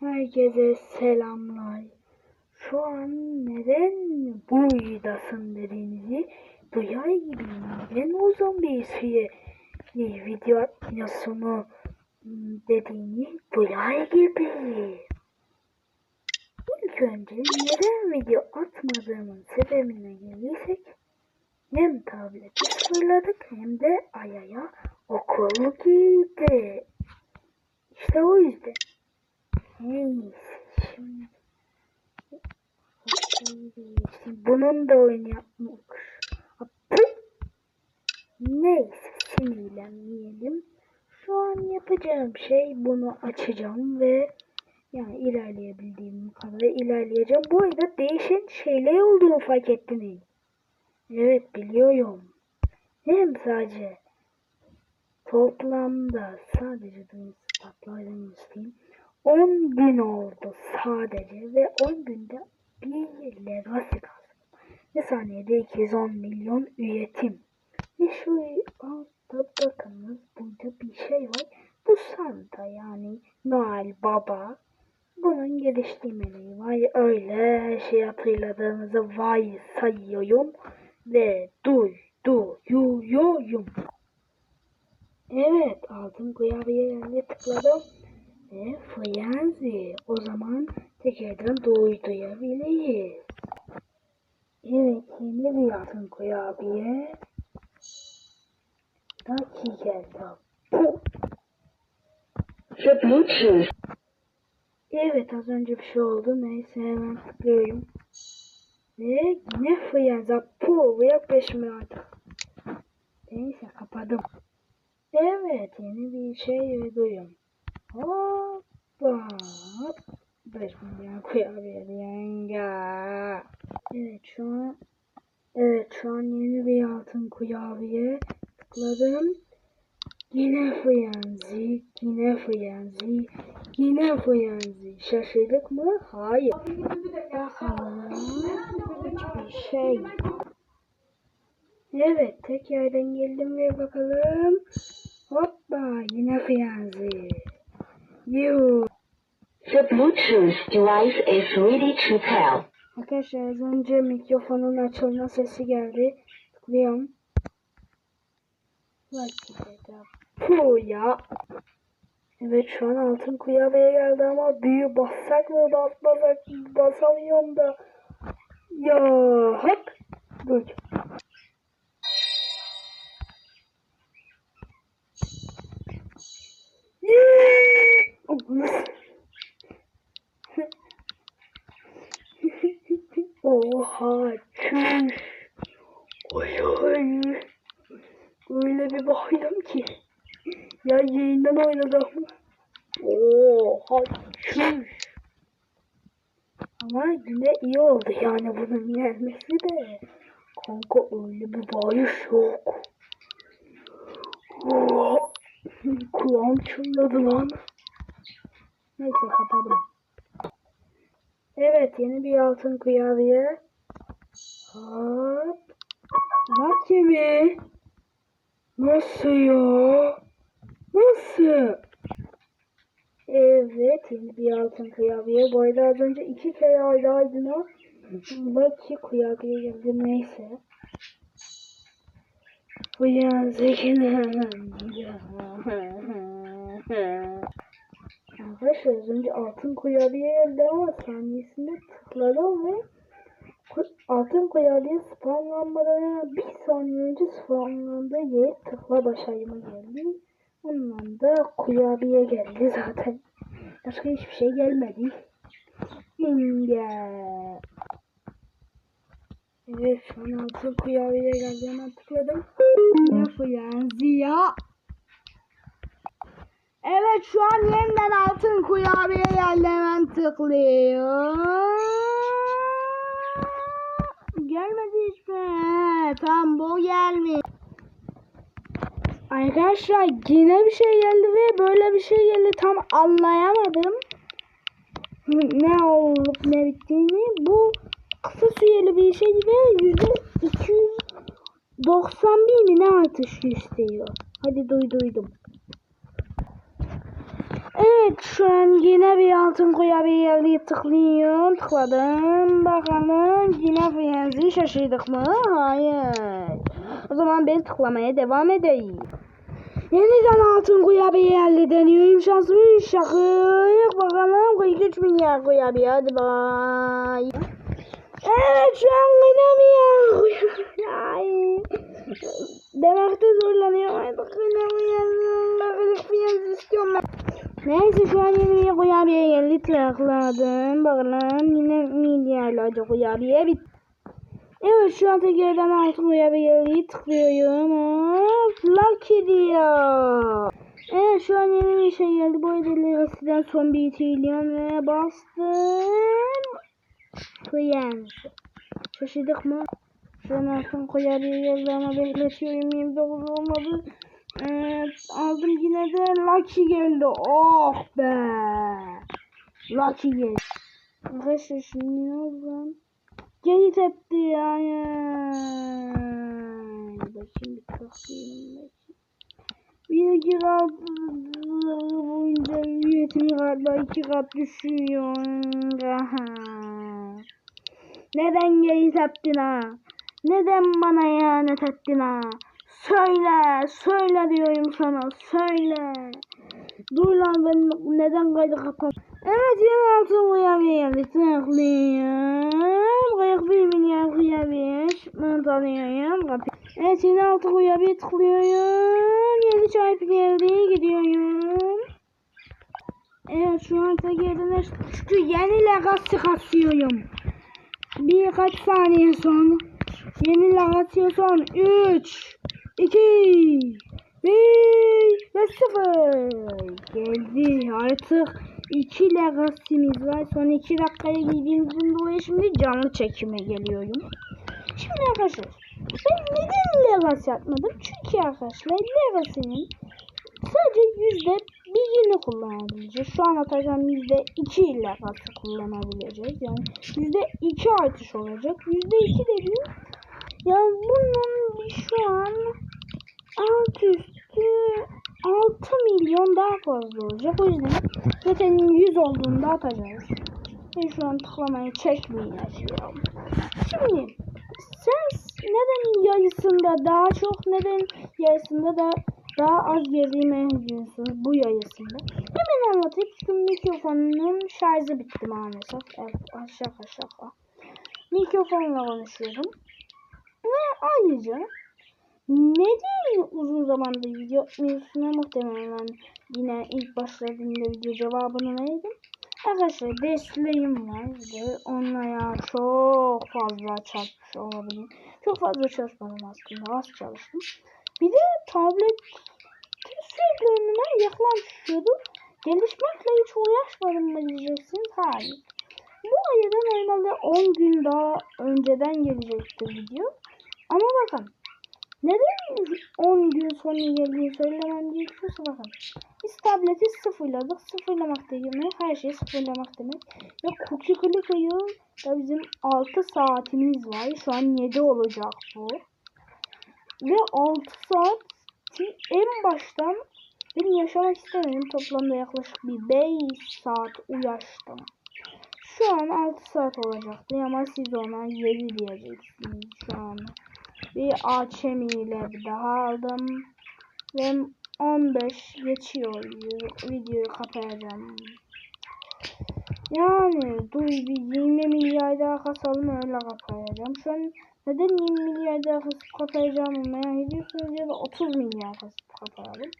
Herkese selamlar. Şu an neden buradasın dediğinizi duyar gibiyim. Neden süre bir video atmıyorsunuz dediğini duyar gibi. İlk önce neden video atmadığımın sebebine gelirsek hem tableti fırladık hem de ayaya okul girdi. İşte o yüzden. Bunun da oyunu yapmış. Apı. Neyse sinirlenmeyelim. Şu an yapacağım şey bunu açacağım ve yani ilerleyebildiğim kadar ilerleyeceğim. Bu arada değişen şeyler olduğunu fark ettiniz. Evet biliyorum. Hem sadece toplamda sadece duyum sıfatlardan isteyeyim. 10 gün oldu sadece ve 10 günde bir legacy kazandım. Ve saniyede 210 milyon üretim. Ve şu altta bakınız burada bir şey var. Bu Santa yani Noel Baba. Bunun geliştirmeleri var. Öyle şeyi hatırladığınızı vay sayıyorum. Ve duy duyuyorum. Evet kurabiye yerine tıkladım. Ve Frenzy. O zaman tekrardan doğru duyabiliriz. Evet yeni bir altın kurabiye. Dakika. Bu. The Bluetooth Evet az önce bir şey oldu. Neyse hemen tıklıyorum. Ve yine Frenzy. Bu yaklaşmıyor artık. Neyse kapadım. Evet yeni bir şey duyuyorum. Hoppa. Hop. 5 milyon kurabiye yenga. Evet şu an Evet şu an yeni bir altın kurabiye tıkladım. Yine frenzi, yine frenzi, yine frenzi. Şaşırdık mı? Hayır. Bakalım. Hiçbir şey. Evet tekrardan geldim ve bakalım. Hoppa yine frenzi. Yuh. The Bluetooth device is ready to pair. Arkadaşlar az önce mikrofonun açılma sesi geldi. Tıklıyorum. Puh ya. Evet şu an altın kuyabeye geldi ama büyü bassak mı basmasak basamıyorum da. Ya hop. Dur. Yeah! Oha çüş. Oy oy. Öyle bir bakıyorum ki. Ya yayından oynadım. Oha çüş. Ama yine iyi oldu yani bunun gelmesi de. Kanka öyle bir bağış yok. Oha. Kulağım çınladı lan. Neyse kapadım. Evet yeni bir altın kurabiye. Hop. Bak gibi. Nasıl ya? Nasıl? Evet yeni bir altın kurabiye. Bu arada az önce iki kere aydaydın o. Ki kurabiye geldi neyse. Bu zekine. Arkadaşlar az önce altın kurabiye geldi ama saniyesinde tıkladım ve altın kurabiye spamlanmadan hemen bir saniye önce spamlandığı yere tıkla başarıma geldi. Ondan da kurabiye geldi zaten. Başka hiçbir şey gelmedi. İnge. Evet şu an altın kurabiye geldi hemen tıkladım. Lafı ya. Evet şu an yeniden altın kurabiye geldi hemen tıklıyorum. Gelmedi hiçbir. He, Tam bu gelmiş. Arkadaşlar yine bir şey geldi ve böyle bir şey geldi tam anlayamadım. Ne olup ne bittiğini. Bu kısa süreli bir şey ve yüzde 291 mi ne artış istiyor. Hadi duy duydum. Evet şu an yine bir altın kurabiyeyi tıklıyorum. Tıkladım. Bakalım yine frenzi şaşırdık mı? Hayır. O zaman ben tıklamaya devam edeyim. Yeniden altın kurabiyeyi deniyorum. Şansımı şakır. Bakalım 43 milyar kurabiye. Hadi bay. Evet şu an oynamıyor. Ay. Demekte zorlanıyorum artık oynamıyorum. Bakacak frenzi istiyorum ben. Neyse şu an bir kurabiye geldi tıkladım. Bakalım yine milyarlarca kurabiye bit. Evet şu an tekrardan altın kurabiyeyi tıklıyorum. Hop, Lucky diyor. Evet şu an yeni bir şey geldi. Bu ödülleri eskiden son bir trilyon ve bastım. Friends. Şaşırdık mı? Şu an altın kurabiye geldi ama bekletiyorum. 29 olmadı. Evet, aldım yine de Lucky geldi. Oh be. Lucky geldi. Arkadaşlar şimdi ne oldu? Geri tepti yani. Bakayım bir bakayım. Bir iki kat boyunca üretimi galiba iki kat düşüyor. Neden geri teptin ha? Neden bana ihanet ettin ha? Söyle, söyle diyorum sana, söyle. Dur lan ben neden kaydı kapat? Evet yine altın kurabiye geldi. Tıklıyorum. 41 milyar. Şıkmanı alıyorum. Kapı. Evet yine altın kurabiye tıklıyorum. Yeni çarpı geldi. Gidiyorum. Evet şu an tekrardan şu yeni legacy kasıyorum. Birkaç saniye sonra. Yeni legacy son 3 2 1 ve 0 geldi. Artık 2 legacy'miz var. Son 2 dakikaya girdiğimizden dolayı şimdi canlı çekime geliyorum. Şimdi arkadaşlar ben neden legacy atmadım? Çünkü arkadaşlar legacy'nin sadece yüzde birini kullanabileceğiz. Şu an atacağım yüzde iki legacy kullanabileceğiz. Yani yüzde iki artış olacak. Yüzde iki dediğim yani bunun şu an alt üstü 6 milyon daha fazla olacak. O yüzden zaten 100 olduğunda atacağız. Ben şu an tıklamayı çekmeyeceğim. Şimdi sen neden yarısında daha çok neden yarısında da daha az gezime ediyorsun bu yarısında? Hemen anlatayım çünkü mikrofonun şarjı bitti maalesef. Evet şaka şaka. Mikrofonla konuşuyorum. Ve ayrıca neden uzun zamandır video atmıyorsun muhtemelen yine ilk başladığımda video cevabını verdim. Arkadaşlar desteğim var ve onlara çok fazla çalışmış olabilir. Çok fazla çalışmadım aslında az çalıştım. Bir de tablet sürekli önüme yaklaşıyordu. Gelişmekle hiç uğraşmadım mı diyeceksiniz? Hayır. Bu ayda normalde 10 gün daha önceden gelecekti video. Ama bakın neden 10 gün sonra geldiğini söylemem gerekiyorsa bakın. Biz tableti sıfırladık. Sıfırlamak demek her şeyi sıfırlamak demek. Ve cookie click'ı da bizim 6 saatimiz var. Şu an 7 olacak bu. Ve 6 saat en baştan ben yaşamak istemedim. Toplamda yaklaşık bir 5 saat uyaştım. Şu an 6 saat olacaktı ama siz ona 7 diyeceksiniz şu an. Bir ağaç ile daha aldım. Ve 15 geçiyor. Videoyu kapayacağım. Yani dur bir 20 milyar daha kasalım öyle kapayacağım. Şu an neden 20 milyar daha kasıp kapayacağımı merak ediyorsunuz ya da 30 milyar kasıp kapayalım.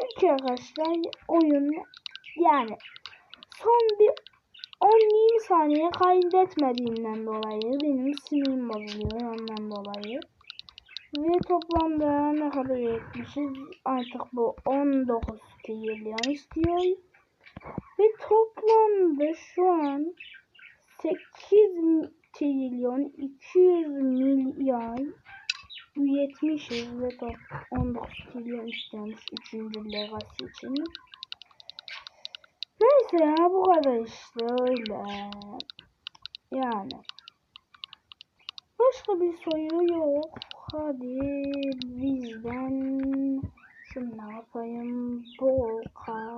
Çünkü arkadaşlar oyun yani son bir 10-20 saniye kaydetmediğimden dolayı benim sinirim bozuluyor ondan dolayı. Ve toplamda ne kadar etmişiz? Artık bu 19 trilyon istiyor. Ve toplamda şu an 8 trilyon 200 milyar üretmişiz ve top 19 trilyon istiyormuş 3. legacy için. Neyse ya bu kadar işte öyle. Yani. Başka bir soru yok. Hadi bizden şunu ne yapayım? Bol kar.